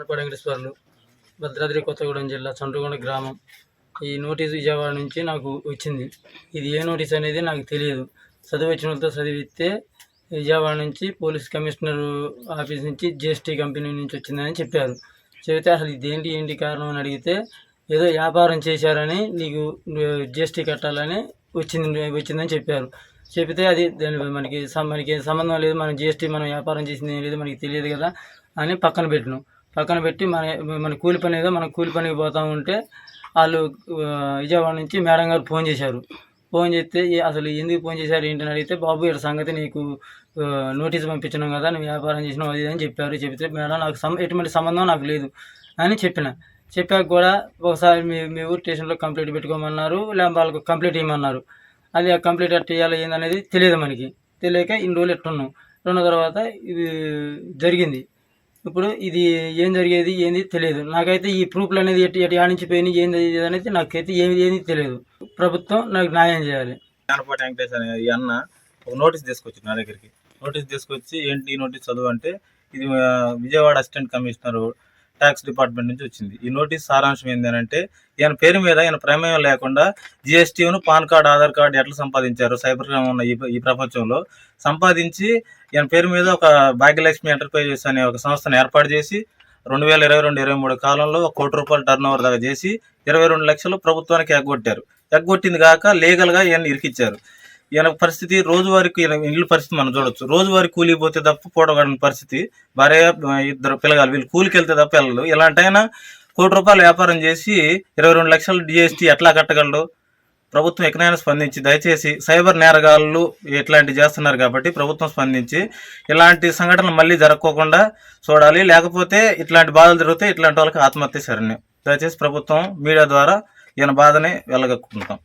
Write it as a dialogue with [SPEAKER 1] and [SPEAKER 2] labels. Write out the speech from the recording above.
[SPEAKER 1] ఆర్పాడు వెంకటేశ్వర్లు భద్రాద్రి కొత్తగూడెం జిల్లా చండ్రుగొండ గ్రామం. ఈ నోటీస్ విజయవాడ నుంచి నాకు వచ్చింది. ఇది ఏ నోటీస్ అనేది నాకు తెలియదు. చదువు వాళ్ళతో చదివిస్తే విజయవాడ నుంచి పోలీస్ కమిషనర్ ఆఫీస్ నుంచి జిఎస్టీ కంపెనీ నుంచి వచ్చిందని చెప్పారు. చెబితే అసలు ఇదేంటి ఏంటి కారణం అని అడిగితే ఏదో వ్యాపారం చేశారని నీకు జిఎస్టీ కట్టాలని వచ్చింది వచ్చిందని చెప్పారు. చెబితే అది దాని మనకి మనకి సంబంధం లేదు మనం జిఎస్టీ మనం వ్యాపారం చేసింది లేదు మనకి తెలియదు కదా అని పక్కన పెట్టినాం. పక్కన పెట్టి మన మన కూలి పని ఏదో మనం కూలి పనికి పోతా ఉంటే వాళ్ళు విజయవాడ నుంచి మేడం గారు ఫోన్ చేశారు. ఫోన్ చేస్తే అసలు ఎందుకు ఫోన్ చేశారు ఏంటని అడిగితే బాబు ఇక్కడ సంగతి నీకు నోటీస్ పంపించినాం కదా నువ్వు వ్యాపారం చేసినావు అది అని చెప్పారు. చెప్తే మేడం నాకు సం ఎటువంటి సంబంధం నాకు లేదు అని చెప్పిన. చెప్పాక కూడా ఒకసారి మీ మీ ఊరు స్టేషన్లో కంప్లైంట్ పెట్టుకోమన్నారు లేదా వాళ్ళకు కంప్లైంట్ ఇవ్వమన్నారు. అది కంప్లీట్ ఎట్ చేయాలి ఏందనేది తెలియదు మనకి. తెలియక ఇన్ని రోజులు ఎట్టున్నాం. రెండు తర్వాత ఇది జరిగింది. ఇప్పుడు ఇది ఏం జరిగేది ఏంది తెలియదు. నాకైతే ఈ ప్రూఫ్లు అనేది ఎటు ఎటు నుంచి పోయినాయి ఏంది అనేది నాకైతే ఏమి ఏది తెలియదు. ప్రభుత్వం నాకు న్యాయం చేయాలి.
[SPEAKER 2] జానపాటి వెంకటేష్ ఈ అన్న ఒక నోటీస్ తీసుకొచ్చి నా దగ్గరికి. నోటీస్ తీసుకొచ్చి ఏంటి నోటీస్ చదువు అంటే ఇది Vijayawada assistant commissioner tax department నుంచి వచ్చింది. ఈ నోటీస్ సారాంశం ఏంటంటే ఈయన పేరు మీద ఈయన ప్రమేయం లేకుండా జిఎస్టీను పాన్ కార్డ్ ఆధార్ కార్డు ఎట్లా సంపాదించారు? సైబర్ క్రైమ్ ఉన్న ఈ ఈ ప్రపంచంలో సంపాదించి ఈయన పేరు మీద ఒక భాగ్యలక్ష్మి ఎంటర్ప్రైజెస్ అనే ఒక సంస్థను ఏర్పాటు చేసి రెండు వేల ఇరవై రెండు ఇరవై మూడు కాలంలో ఒక కోటి రూపాయల టర్న్ ఓవర్ దాకా చేసి ఇరవై రెండు లక్షలు ప్రభుత్వానికి ఎగ్గొట్టారు. ఎగ్గొట్టింది కాక లీగల్గా ఈయన ఇరికిచ్చారు. ఈయన పరిస్థితి రోజువారికి ఇల్లు పరిస్థితి మనం చూడొచ్చు. రోజువారి కూలికి పోతే తప్ప పూడగడని పరిస్థితి భార్య ఇద్దరు పిల్లగాలు వీళ్ళు కూలికి వెళ్తే తప్ప వెళ్ళదు ఇలాంటైనా కోటి రూపాయలు వ్యాపారం చేసి ఇరవై రెండు లక్షలు డిఎస్టీ ఎట్లా కట్టగలడు? ప్రభుత్వం ఎక్కడైనా స్పందించి దయచేసి సైబర్ నేరగాళ్ళు ఇట్లాంటివి చేస్తున్నారు కాబట్టి ప్రభుత్వం స్పందించి ఇలాంటి సంఘటనలు మళ్ళీ జరగకోకుండా చూడాలి. లేకపోతే ఇట్లాంటి బాధలు జరిగితే ఇట్లాంటి వాళ్ళకి ఆత్మహత్య శరణ్యం. దయచేసి ప్రభుత్వం మీడియా ద్వారా ఈయన బాధని వెళ్ళగక్కుంటాం